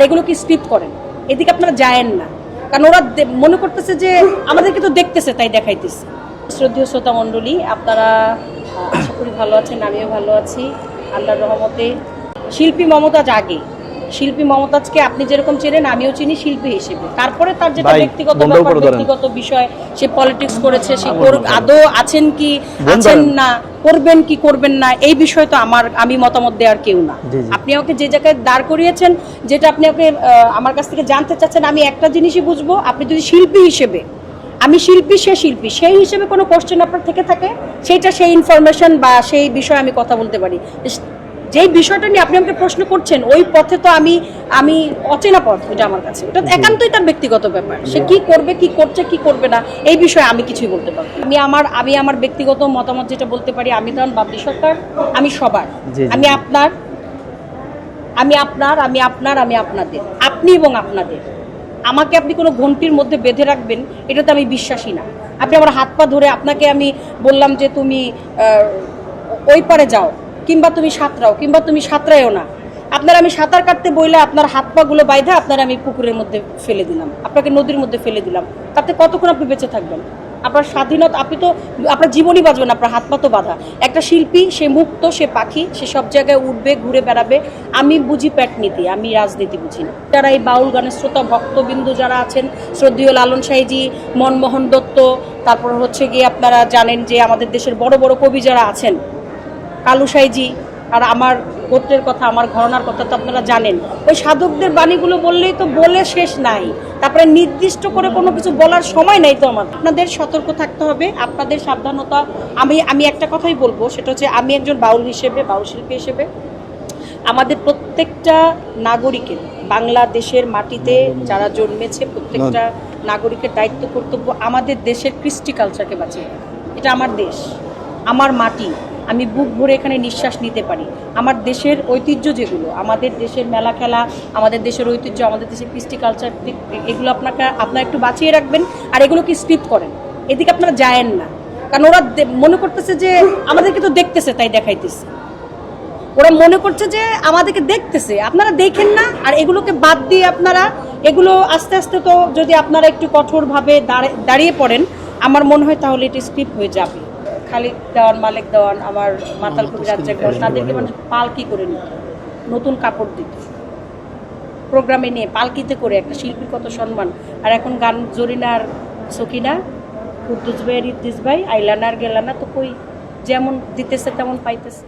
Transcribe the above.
আর এগুলো কি স্ক্রিপ্ট করেন? এদিকে আপনারা যায়েন না। কারণ ওরা মনে করতেছে যে আমাদেরকে তো দেখতেছে, তাই দেখাইতেছে। শ্রদ্ধীয় শ্রোতা মণ্ডলী, আপনারা আশা করি ভালো আছেন, আমিও ভালো আছি। আল্লাহর রহমতে শিল্পী মমতাজ আগে। শিল্পী মমতাজকে আপনি যেরকম চেনেন আমিও চিনি শিল্পী হিসেবে। তারপরে তার যেটা ব্যক্তিগত ব্যাপার ব্যক্তিগত বিষয় সে পলিটিক্স করেছে সে। আদৌ আছেন কি আছেন না করবেন কি করবেন না এই বিষয় তো আমার আমি মতামত দেওয়ার কেউ না। আপনি আমাকে যে জায়গায় দাঁড় করিয়েছেন যেটা আপনি আমাকে আমার কাছ থেকে জানতে চাচ্ছেন আমি একটা জিনিসই বুঝব আপনি যদি শিল্পী হিসেবে আমি শিল্পী সে শিল্পী সেই হিসেবে কোনো কোশ্চেন আপনার থেকে থাকে? সেইটা সেই ইনফরমেশন বা সেই বিষয়ে আমি কথা বলতে পারি। যেই বিষয়টা নিয়ে আপনি আমাকে প্রশ্ন করছেন ওই পথে তো আমি আমি অচেনা পথ এটা আমার কাছে। এটা একান্তই তার ব্যক্তিগত ব্যাপার। সে কি করবে কি করছে কি করবে না এই বিষয়ে আমি কিছুই বলতে পারব আমি আমার আমি আমার ব্যক্তিগত মতামত যেটা বলতে পারি আমি তখন বাবলি সরকার আমি সবার। আমি আপনার আমি আপনার আমি আপনার আমি আপনাদের। আপনি এবং আপনাদের। আমাকে আপনি কোনো ঘন্টির মধ্যে বেঁধে রাখবেন এটাতে আমি বিশ্বাসী না। আপনি আমার হাত পা ধরে আপনাকে আমি বললাম যে তুমি আহ, ওই পারে যাও। কিংবা তুমি সাঁতরাও, কিংবা তুমি সাঁতরাইও না। আপনার আমি সাঁতার কাটতে বইলে আপনার হাত পাগুলো বাইধা আপনার আমি পুকুরের মধ্যে ফেলে দিলাম, আপনাকে নদীর মধ্যে ফেলে দিলাম। তাতে কতক্ষণ আপনি বেঁচে থাকবেন? আপনার স্বাধীনতা, আপনি তো, আপনার জীবনই বাঁচবেন আপনার হাত পা তো বাঁধা। একটা শিল্পী, সে মুক্ত, সে পাখি, সে সব জায়গায় উঠবে, ঘুরে বেড়াবে। আমি বুঝি প্যাটনীতি, আমি রাজনীতি বুঝি না। যারা এই বাউল গানের শ্রোতা, ভক্তবিন্দু যারা আছেন, শ্রদ্ধীয় লালন সাইজি মনমোহন দত্ত, তারপর হচ্ছে গিয়ে আপনারা জানেন যে আমাদের দেশের বড় বড় কবি যারা আছেন কালু সাইজি আর আমার গোত্রের কথা, আমার ঘরনার কথা তো আপনারা জানেন। ওই সাধকদের বাণীগুলো বললেই তো বলে শেষ নাই। তারপরে নির্দিষ্ট করে কোনো কিছু বলার সময় নাই তো আমার আপনাদের সতর্ক থাকতে হবে, আপনাদের সাবধানতা। আমি আমি একটা কথাই বলব, সেটা হচ্ছে আমি একজন বাউল হিসেবে, বাউল শিল্পী হিসেবে। আমাদের প্রত্যেকটা নাগরিকের, বাংলাদেশের মাটিতে যারা জন্মেছে, প্রত্যেকটা নাগরিকের দায়িত্ব, কর্তব্য আমাদের দেশের কৃষ্টি কালচারকে বাঁচিয়ে এটা আমার দেশ, আমার মাটি। আমি বুক ভরে এখানে নিঃশ্বাস নিতে পারি। আমার দেশের ঐতিহ্য যেগুলো, আমাদের দেশের মেলা খেলা, আমাদের দেশের ঐতিহ্য, আমাদের দেশের কৃষ্টি কালচার এগুলো আপনাকে, আপনারা একটু বাঁচিয়ে রাখবেন আর এগুলো কি স্ক্রিপ্ট করেন। এদিকে আপনারা যায়েন না। কারণ ওরা মনে করতেছে যে আমাদেরকে তো দেখতেছে, তাই দেখাইতেছে। ওরা মনে করছে যে আমাদেরকে দেখতেছে। আপনারা দেখেন না, আর এগুলোকে বাদ দিয়ে আপনারা, এগুলো আস্তে আস্তে তো যদি আপনারা একটু কঠোরভাবে দাঁড়ে- দাঁড়িয়ে পড়েন, আমার মনে হয় তাহলে এটা স্ক্রিপ্ট হয়ে যাবে। খালিদ দেওয়ান মালিক দেওয়ান আমার মাতাল কবি রাজ্জাক দেওয়ান তাদেরকে মানুষ পালকি করে নিত নতুন কাপড় দিত। প্রোগ্রামে নিয়ে পালকিতে করে একটা শিল্পীর কত সম্মান। আর এখন গান জরিনার সকিনা কুদ্দুস ভাই রিদ্দিস ভাই আইলানার গেলানা তো কই যেমন দিতেছে তেমন পাইতেছে।